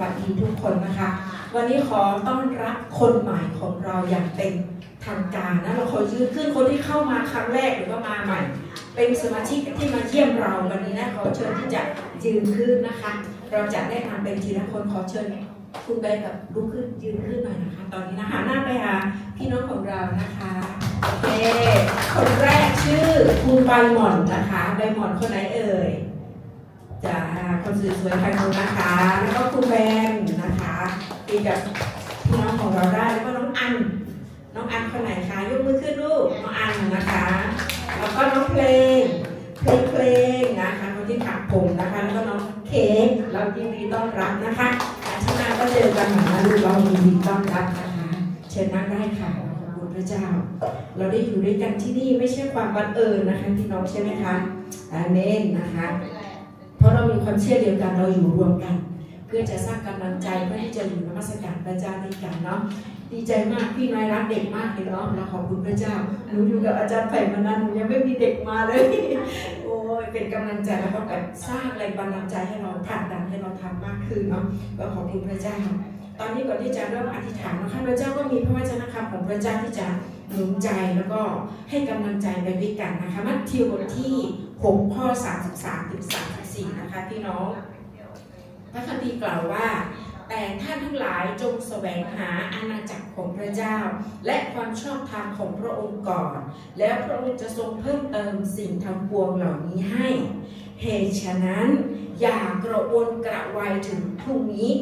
วัสดีทุกคนนะคะ วันนี้ขอต้อนรับคนใหม่ของเราอย่างเป็นทางการนะเราขอยืนขึ้นคนที่เข้ามาครั้งแรกหรือว่ามาใหม่ เป็นสมาชิกที่มาเยี่ยมเราวันนี้นะขอเชิญที่จะยืนขึ้นนะคะ เราจะได้นำเป็นทีละคนขอเชิญคุณใบกับลุกขึ้นยืนขึ้นหน่อยนะคะ ตอนนี้นะคะหน้าไปหาพี่น้องของเรานะคะโอเคคนแรกชื่อคุณใบหม่อนนะคะใบหม่อนคนไหนเอ่ย จะคนสวยๆทางนู้นนะคะ แล้วก็คุณแบนนะคะตีกับพี่น้องของเราได้แล้วก็น้องอัน น้องอันคนไหนคะยกมือขึ้นลูกน้องอันนะคะ แล้วก็น้องเพลงเพลงเพลงนะคะคนที่ถักผมนะคะ แล้วก็น้องเค้กเรายินดีต้อนรับนะคะอาทิตย์หน้าก็เจอกันหม่นะลูกเรายินดีต้อนรับนะคะ เชิญนั่งได้ค่ะขอบคุณพระเจ้า เราได้อยู่ด้วยกันที่นี่ไม่ใช่ความบังเอิญนะคะพี่น้องใช่ไหมคะอาเมนนะคะ เพราะเรามีความเชื่อเดียวกันเราอยู่รวมกัน เพื่อจะสร้างกำลังใจเพื่อที่จะอยู่นมัสการพระเจ้าด้วยกันเนาะดีใจมากพี่น้อยรักเด็กมากเลยเนาะเราขอบคุณพระเจ้าหนูอยู่กับอาจารย์ไผ่มานานหนูยังไม่มีเด็กมาเลย โอ้ยเป็นกำลังใจแล้วก็แบบสร้างแรงบันดาลใจให้เราผลักดันให้เราทำมากขึ้นเนาะก็ขอบคุณพระเจ้า ตอนนี้ก่อนที่จะเริ่มอธิษฐานนะคะพระเจ้าก็มีพระวจนะคำของพระเจ้าที่จะหนุนใจแล้วก็ให้กำลังใจไปด้วยกันนะคะมัทธิวบทที่6ข้อ33ถึง 34นะคะพี่น้อง พระคัมภีร์กล่าวว่า แต่ท่านทั้งหลายจงแสวงหาอาณาจักรของพระเจ้า และความชอบธรรมของพระองค์ก่อน แล้วพระองค์จะทรงเพิ่มเติมสิ่งทั้งปวงเหล่านี้ให้ เหตุฉะนั้นอย่ากระวนกระวายถึงพรุ่งนี้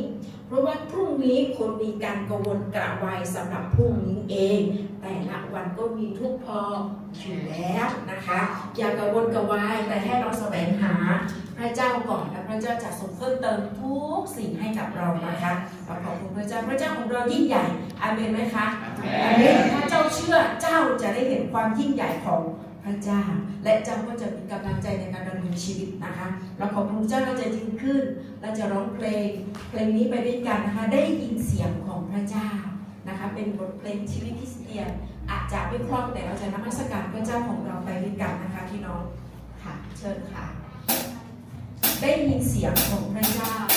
เพราะว่าพรุ่งนี้คนมีการกระวนกระวายสำหรับพรุ่งนี้เอง แต่ละวันก็มีทุกพออยู่แล้วนะคะ อย่ากระวนกระวายแต่ให้เราแสวงหา พระเจ้าก่อนและพระเจ้าจะทรงเพิ่มเติมทุกสิ่งให้กับเรานะคะเราขอบคุณพระเจ้าพระเจ้าของเรายิ่งใหญ่อาเมนไหมคะอาเมนถ้าเจ้าเชื่อเจ้าจะได้เห็นความยิ่งใหญ่ของพระเจ้า และเจ้าก็จะมีกำลังใจในการดำเนินชีวิตนะคะ เราขอบคุณพระเจ้าเราจะยืนขึ้นเราจะร้องเพลงเพลงนี้ไปด้วยกันนะคะได้ยินเสียงของพระเจ้านะคะเป็นบทเพลงชีวิตคริสเตียนอาจจะไม่คล่องแต่เราจะนมัสการพระเจ้าของเราไปด้วยกันนะคะพี่น้องค่ะเชิญค่ะ ได้ยินเสียงของพระเจ้า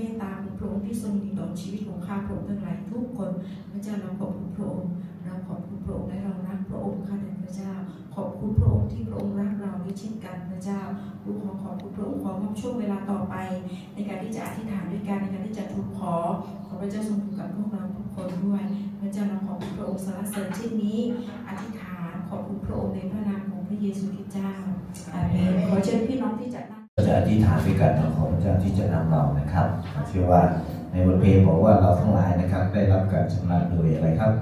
เมตตาของพระองค์ที่ทรงมีต่อชีวิตของข้าพระองค์ทั้งหลายทุกคนพระเจ้าเราขอบคุณพระองค์เราขอบคุณพระองค์และเรารักพระองค์ค่ะแด่พระเจ้า ขอบคุณพระองค์ที่พระองค์รักเราด้วยเช่นกันพระเจ้าลูกขอขอบคุณพระองค์ขอมอบช่วงเวลาต่อไป ในการที่จะอธิษฐานด้วยกันในการที่จะทูลขอขอพระเจ้าทรงอยู่กับพวกเราทุกคนด้วยพระเจ้าเราขอบคุณพระองค์สรรเสริญเช่นนี้ อธิษฐานขอบคุณพระองค์ในพระนามของพระเยซูคริสต์เจ้าอาเมนขอเชิญพี่น้องที่จะนั่ง จะอธิษฐานด้วยกันขอพระเจ้าที่จะนำเรานะครับเชื่อว่าในบทเพลงบอกว่าเราทั้งหลายนะครับ ได้รับการชำระโดยอะไรครับ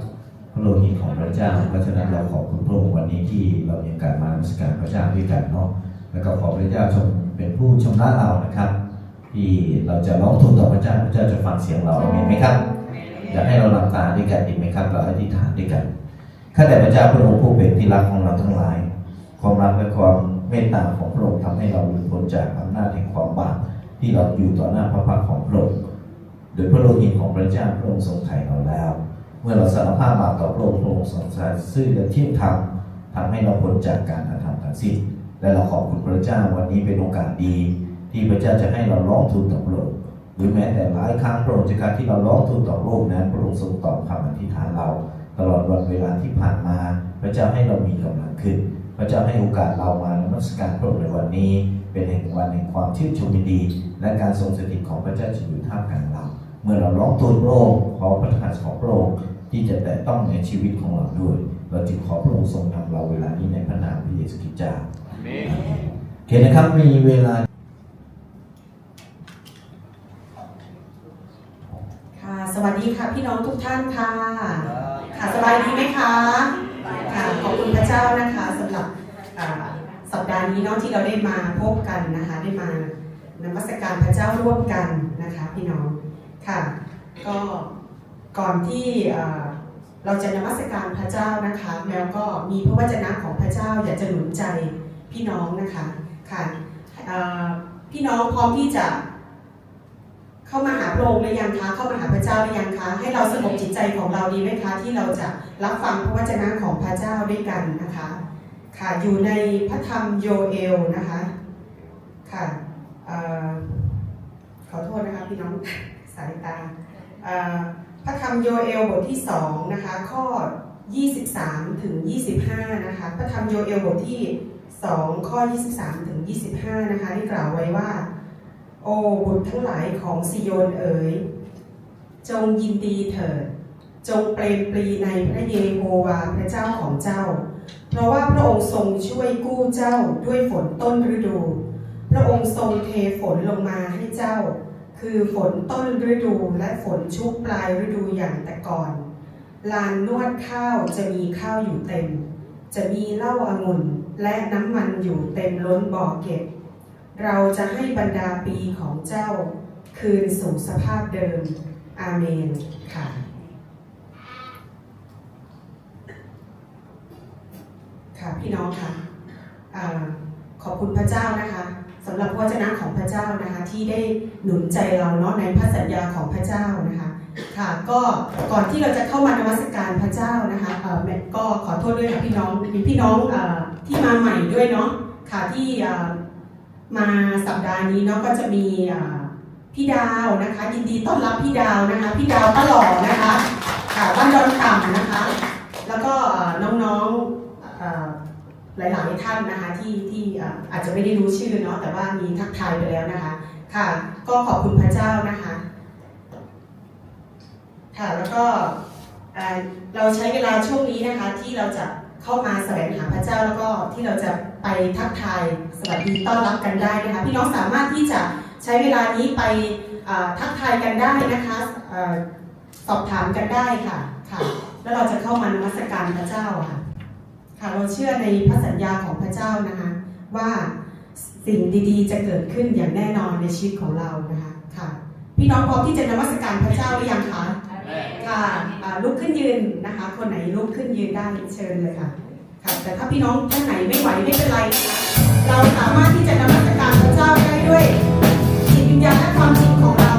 พระโลหิตของพระเจ้าเพราะฉะนั้นเราขอบคุณพระองค์วันนี้ที่เรามีโอกาสมานมัสการพระเจ้าด้วยกันเนาะแล้วก็ขอพระเจ้าทรงเป็นผู้ชำระเรานะครับ ที่เราจะร้องทูลต่อพระเจ้าพระเจ้าจะฟังเสียงเราเห็นไหมครับอยากให้เราหลับตาด้วยกันดีไหมครับ เราอธิษฐานด้วยกันข้าแต่พระเจ้าพระองค์ผู้เป็นที่รักของเราทั้งหลายความรักและความ เมตตาของพระองค์ทำให้เราหลุดพ้นจากอำนาจแห่งความบาปที่เราอยู่ต่อหน้าพระพักของพระองค์โดยพระโลหิตของพระเจ้าพระองค์ทรงไถ่เราแล้ว เมื่อเราสารภาพบาปต่อพระองค์พระองค์ทรงสายซื่อและเที่ยงธรรมทำให้เราพ้นจากการอาธรรมทั้งสิ้นและเราขอบคุณพระเจ้าวันนี้เป็นโอกาสดี ที่พระเจ้าจะให้เราร้องทูลต่อพระองค์หรือแม้แต่หลายครั้งพระองค์จากการที่เราร้องทูลต่อพระองค์นั้นพระองค์ทรงตอบคำอธิษฐานเรา ตลอดวันเวลาที่ผ่านมา พระเจ้าให้เรามีกำลังขึ้น พระเจ้าให้โอกาสเรามานมัสการพระองค์ในวันนี้ เป็นแห่งวันแห่งความชื่นชมยินดี และการทรงสถิตของพระเจ้าจะอยู่ท่ามกลางเรา เมื่อเราร้องทูลพระองค์ขอพระทานของพระองค์ที่จะแตะต้องในชีวิตของเราด้วย เราจึงขอพระองค์ทรงนำเราเวลานี้ในพระนามพระเยซูคริสต์เจ้าโอเคนะครับมีเวลาค่ะสวัสดีค่ะพี่น้องทุกท่านค่ะ ค่ะสบายดีไหมคะค่ะขอบคุณพระเจ้านะคะ สัปดาห์นี้เนาะที่เราได้มาพบกันนะคะ ได้มานมัสการพระเจ้าร่วมกันนะคะพี่น้องค่ะก็ก่อนที่เราจะนมัสการพระเจ้านะคะแล้วก็มีพระวจนะของพระเจ้าอยากจะหนุนใจพี่น้องนะคะค่ะพี่น้องพร้อมที่จะเข้ามาหาพระองค์หรือยังคะเข้ามาหาพระเจ้าหรือยังคะให้เราสงบจิตใจของเราดีไหมคะที่เราจะรับฟังพระวจนะของพระเจ้าด้วยกันนะคะ ค่ะอยู่ในพระธรรมโยเอลนะคะค่ะอขอโทษนะคะพี่น้องสายตาพระธรรมโยเอลบทที่สองนะคะข้อ 23 ถึง 25 นะคะพระธรรมโยเอลบทที่2ข้อ 23 ถึง 25 นะคะได้กล่าวไว้ว่า โอ้บุตรทั้งหลายของซิโยนเอ๋ยจงยินดีเถิด จงเปรมปรีในพระเยโฮวาพระเจ้าของเจ้า เพราะว่าพระองค์ทรงช่วยกู้เจ้าด้วยฝนต้นฤดู พระองค์ทรงเทฝนลงมาให้เจ้า คือฝนต้นฤดูและฝนชุกปลายฤดูอย่างแต่ก่อน ลานนวดข้าวจะมีข้าวอยู่เต็ม จะมีเหล้าอางุ่นและน้ำมันอยู่เต็มล้นบ่อเก็บ เราจะให้บรรดาปีของเจ้า คืนสู่สภาพเดิม อาเมนค่ะ ค่ะ พี่น้องค่ะขอบคุณพระเจ้านะคะสำหรับพระวจนะของพระเจ้านะคะที่ได้หนุนใจเราเนาะในพระสัญญาของพระเจ้านะคะค่ะก็ก่อนที่เราจะเข้ามานมัสการพระเจ้านะคะเออแม่ก็ขอโทษด้วยค่ะพี่น้องมีพี่น้องเอ่อที่มาใหม่ด้วยเนาะค่ะที่เอ่อมาสัปดาห์นี้เนาะก็จะมีเอ่อพี่ดาวนะคะ ยินดีต้อนรับพี่ดาวนะคะพี่ดาวตลอดนะคะค่ะบ้านดอนต่ำนะคะ แล้วก็เอ่อน้องๆเอ่อ หลายๆท่านนะคะที่ที่อาจจะไม่ได้รู้ชื่อเนาะแต่ว่ามีทักทายไปแล้วนะคะค่ะก็ขอบคุณพระเจ้านะคะค่ะแล้วก็เราใช้เวลาช่วงนี้นะคะที่เราจะเข้ามาแสวงหาพระเจ้าแล้วก็ที่เราจะไปทักทายสวัสดีต้อนรับกันได้นะคะพี่น้องสามารถที่จะใช้เวลานี้ไปทักทายกันได้นะคะสอบถามกันได้ค่ะค่ะ แล้วเราจะเข้ามานมัสการพระเจ้าค่ะ ค่ะเราเชื่อในพระสัญญาของพระเจ้านะคะว่าสิ่งดีๆ จะเกิดขึ้นอย่างแน่นอนในชีวิตของเรานะคะค่ะพี่น้องพร้อมที่จะนมัสการพระเจ้าหรือยังคะค่ะอ่าลุกขึ้นยืนนะคะ คนไหนลุกขึ้นยืนได้เชิญเลยค่ะค่ะ แต่ถ้าพี่น้องท่านไหนไม่ไหวไม่เป็นไรนะคะเราสามารถที่จะนมัสการพระเจ้าได้ด้วยจิตวิญญาณและความจริงของเรา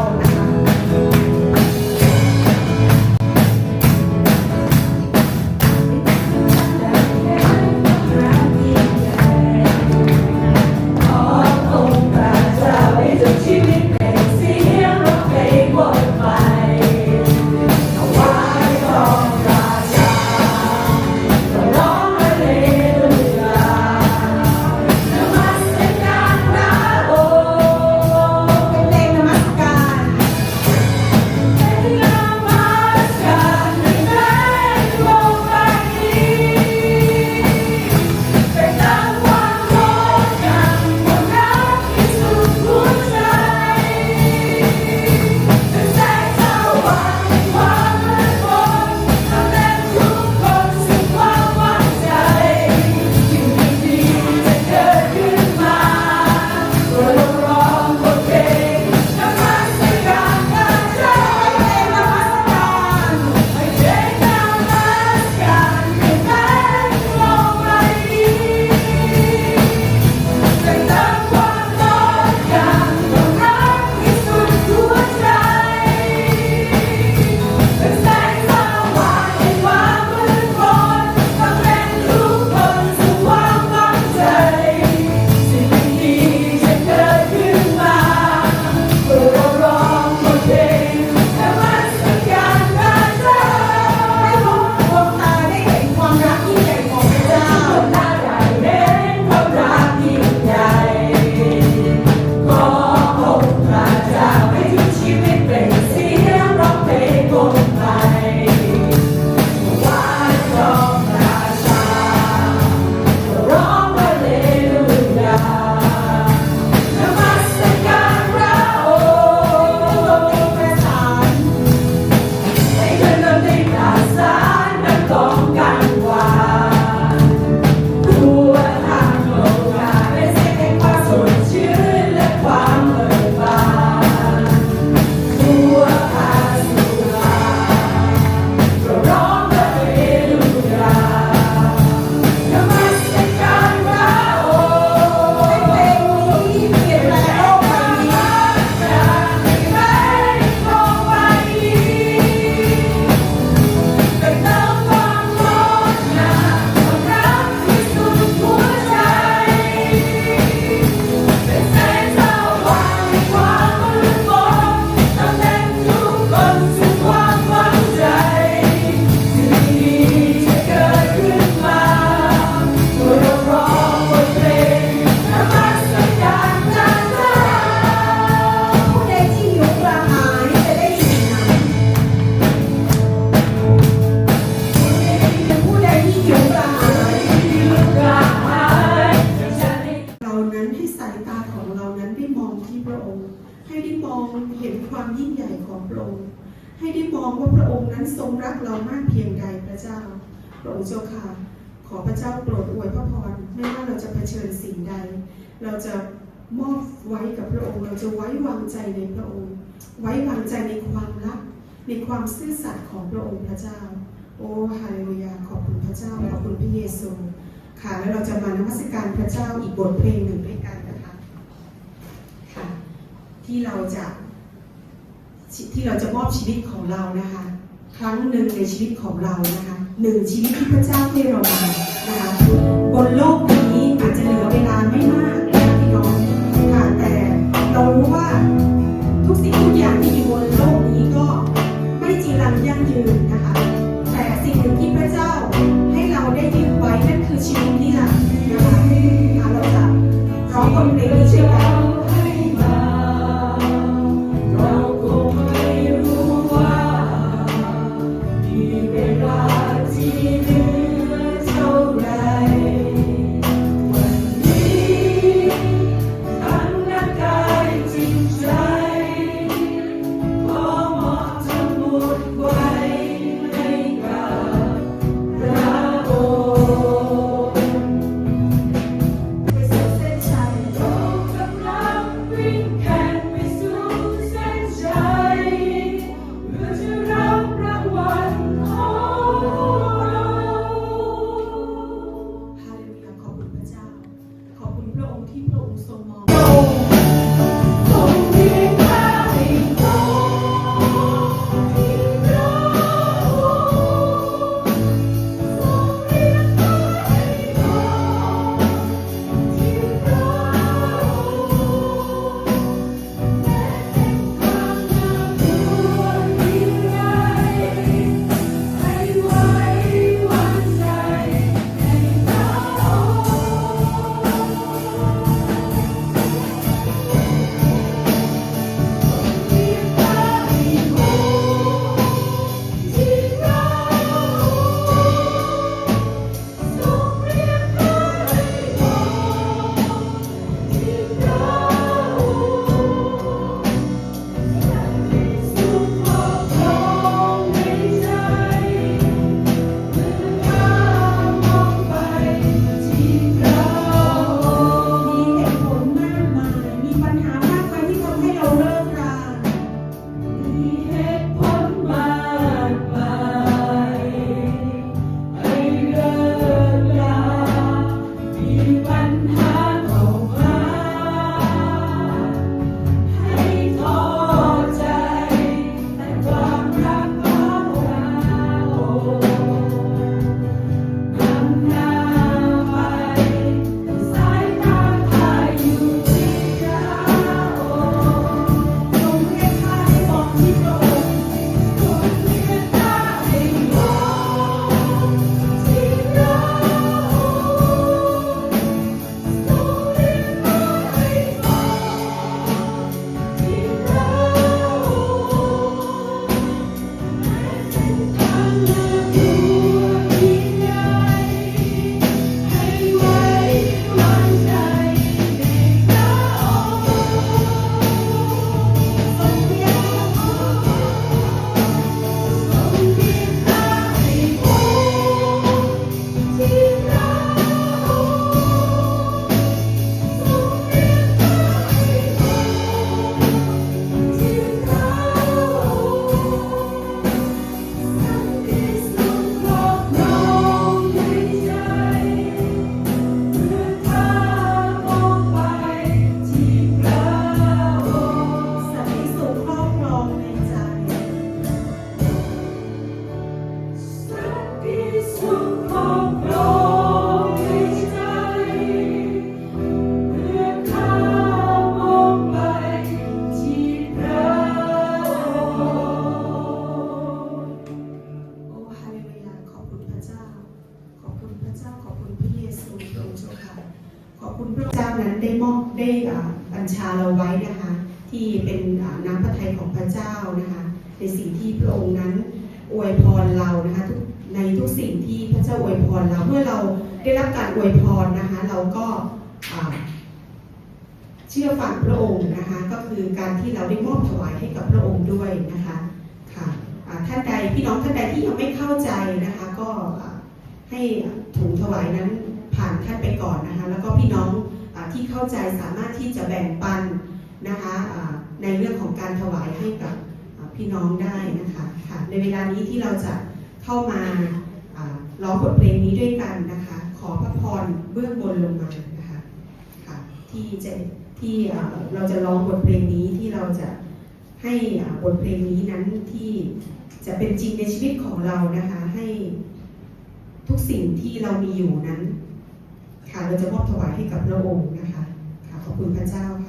มอบไว้กับพระองค์ เราจะไว้วางใจในพระองค์ ไว้วางใจในความรัก ในความซื่อสัตย์ของพระองค์พระเจ้า โอ้ฮาเลลูยาขอบคุณพระเจ้าขอบคุณพระเยซูค่ะแล้วเราจะมานมัสการพระเจ้าอีกบทเพลงหนึ่งด้วยกันนะคะค่ะที่เราจะที่เราจะมอบชีวิตของเรานะคะ ครั้งหนึ่งในชีวิตของเรานะคะหนึ่งชีวิตที่พระเจ้าให้เรามานะคะบนโลก lugar. อวยพรนะคะ เราก็เชื่อฟังพระองค์นะคะ ก็คือการที่เราได้มอบถวายให้กับพระองค์ด้วยนะคะค่ะท่านใดพี่น้องท่านใดที่ยังไม่เข้าใจนะคะ ก็ให้ถุงถวายนั้นผ่านท่านไปก่อนนะคะ แล้วก็พี่น้องที่เข้าใจสามารถที่จะแบ่งปันนะคะในเรื่องของการถวายให้กับพี่น้องได้นะคะค่ะในเวลานี้ที่เราจะเข้ามาร้องบทเพลงนี้ด้วยกันนะคะ ขอพระพรเบื้องบนลงมานะคะค่ะที่จะที่เราจะร้องบทเพลงนี้ที่เราจะให้บทเพลงนี้นั้นที่จะเป็นจริงในชีวิตของเรานะคะให้ทุกสิ่งที่เรามีอยู่นั้น ค่ะเราจะมอบถวายให้กับพระองค์นะคะค่ะขอบคุณพระเจ้าค่ะ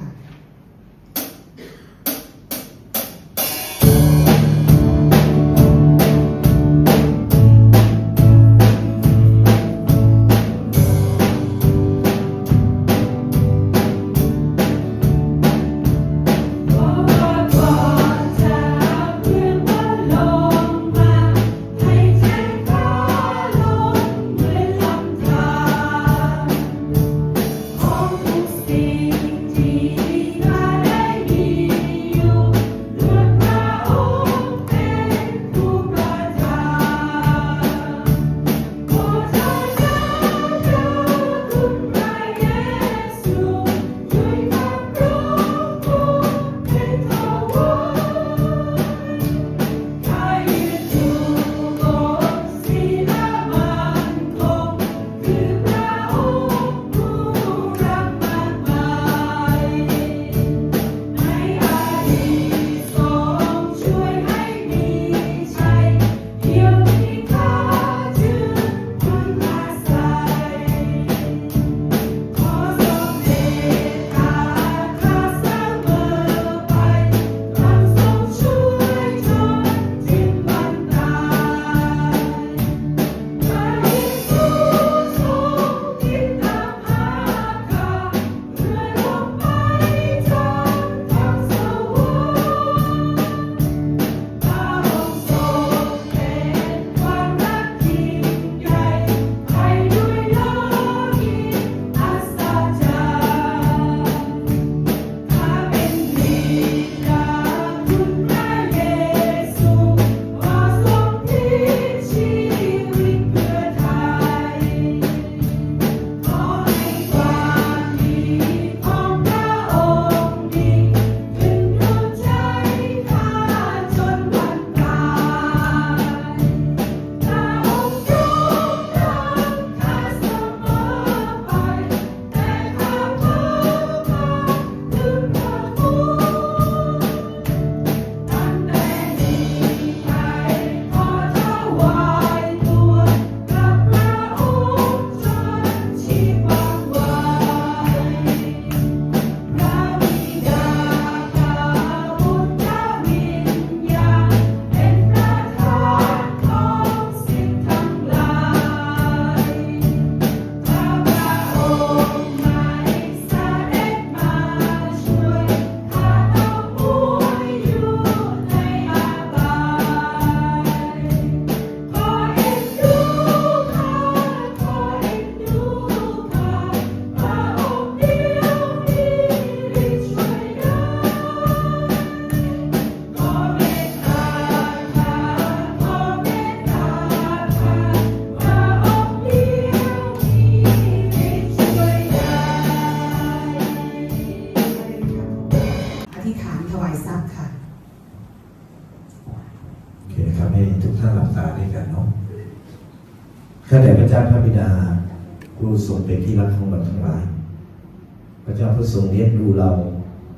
ทรงเลี้ยงดูเรา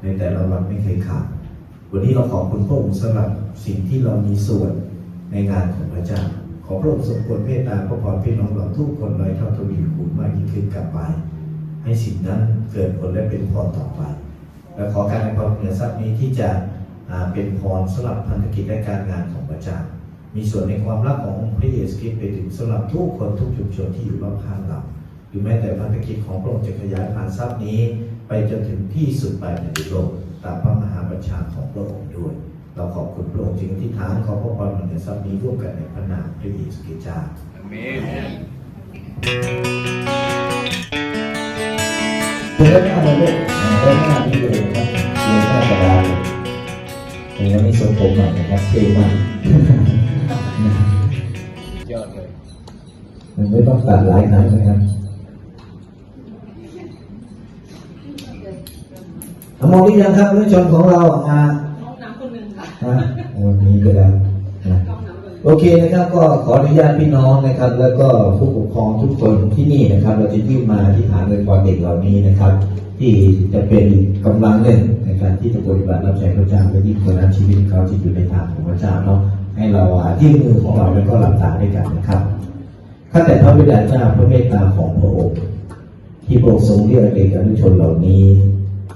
ในแต่ละวันไม่เคยขาด วันนี้เราขอบคุณพระองค์สำหรับสิ่งที่เรามีส่วนในงานของพระเจ้า ขอพระองค์ทรงโปรดเมตตาพระพรพี่น้องเราทุกคนเลยเท่าทวีคูณมากยิ่งขึ้นกลับไป ให้สิ่งนั้นเกิดผลและเป็นพรต่อไป และขอการในความเหนือทรัพย์นี้ที่จะเป็นพรสำหรับพันธกิจและการงานของพระเจ้า มีส่วนในความรักขององค์พระเยซูคริสต์ไปถึงสำหรับทุกคนทุกชุมชนที่อยู่รอบข้างเราหรือแม้แต่พันธกิจของพระองค์จะขยายผ่านทรัพย์นี้ จนถึงที่สุดปลายแผ่นดินโลกตามพระมหาบัญชาของพระองค์ด้วย เราขอบคุณพระองค์จึงอธิษฐานขอพระพรเหนือทรัพย์นี้ร่วมกันในพระนามพระเยซูคริสต์เจ้าเดินหน้าเลยลูกเดินหน้านี่เลยครับเดินหน้ากระดานเลยแต่วันนี้ทรงผมใหม่นะครับเท่มากยอดเลยมันไม่ต้องตัดหลายครั้งนะครับเอา มองหรือยังครับผู้ชมของเราอ่าน้ำคนหนึ่งค่ะวันนี้ไปแล้วนะโอเคนะครับก็ขออนุญาตพี่น้องนะครับ แล้วก็ผู้ปกครองทุกคนที่นี่นะครับ เราจะยื่นมาที่ฐานเงินกอเด็กเหล่านี้นะครับ ที่จะเป็นกำลังหนึ่งในการที่จะปฏิบัติรับใช้พระเจ้าและยิ่งคนนั้นชีวิตเขาจะอยู่ในทางของพระเจ้าเนาะให้เราอ่ายื่นมือของเราแล้วก็หลับตาด้วยกันนะครับข้าแต่พระบิดาเจ้าพระเมตตาของพระองค์ที่พระองค์ทรงเรียกเอกอนุชนเหล่านี้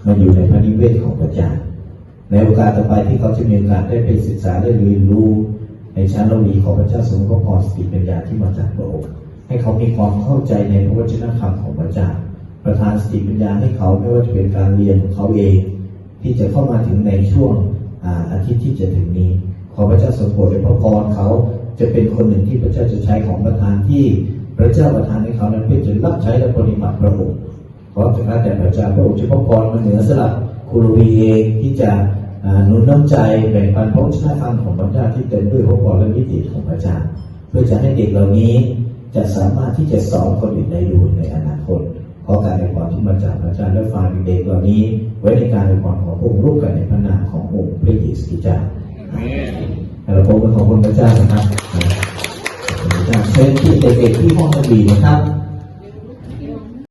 มาอยู่ในพระนิเวศของพระเจ้าในโอกาสต่อไปที่เขาจะมีโอกาสได้ไปศึกษาได้เรียนรู้ในชั้นเราวีของพระเจ้าทรงพระพรสติปัญญาที่มาจากพระองค์ให้เขามีความเข้าใจในพระวจนะคำของพระเจ้าประทานสติปัญญาให้เขาไม่ว่าจะเป็นการเรียนของเขาเอง ที่จะเข้ามาถึงในช่วงอาทิตย์ที่จะถึงนี้ ขอพระเจ้าทรงโปรดให้พระพรเขาจะเป็นคนหนึ่งที่พระเจ้าจะใช้ของประทานที่พระเจ้าประทานให้เขานั้นเพื่อจะรับใช้และปฏิบัติพระองค์ ขอจากนั้นแต่พระเจ้าพระองค์จะพระพรมาเหนือสลับครูวีเองที่จะอ่าหนุนน้ำใจแบ่งปันพระวจนะคำของพระเจ้าที่เต็มด้วยพระพรและมิติของพระเจ้าเพื่อจะให้เด็กเหล่านี้จะสามารถที่จะสอนคนอื่นได้ด้วยในอนาคตขอการในความที่มาจากพระเจ้าและฝากเด็กเหล่านี้ ไว้ในการในความของพระองค์ร่วมกันในพระนามขององค์พระเยซูคริสต์เจ้าเราพบกันของพระเจ้านะครับขอบคุณพระเจ้าเชิญที่เด็กๆที่ห้องดนตรีนะครับ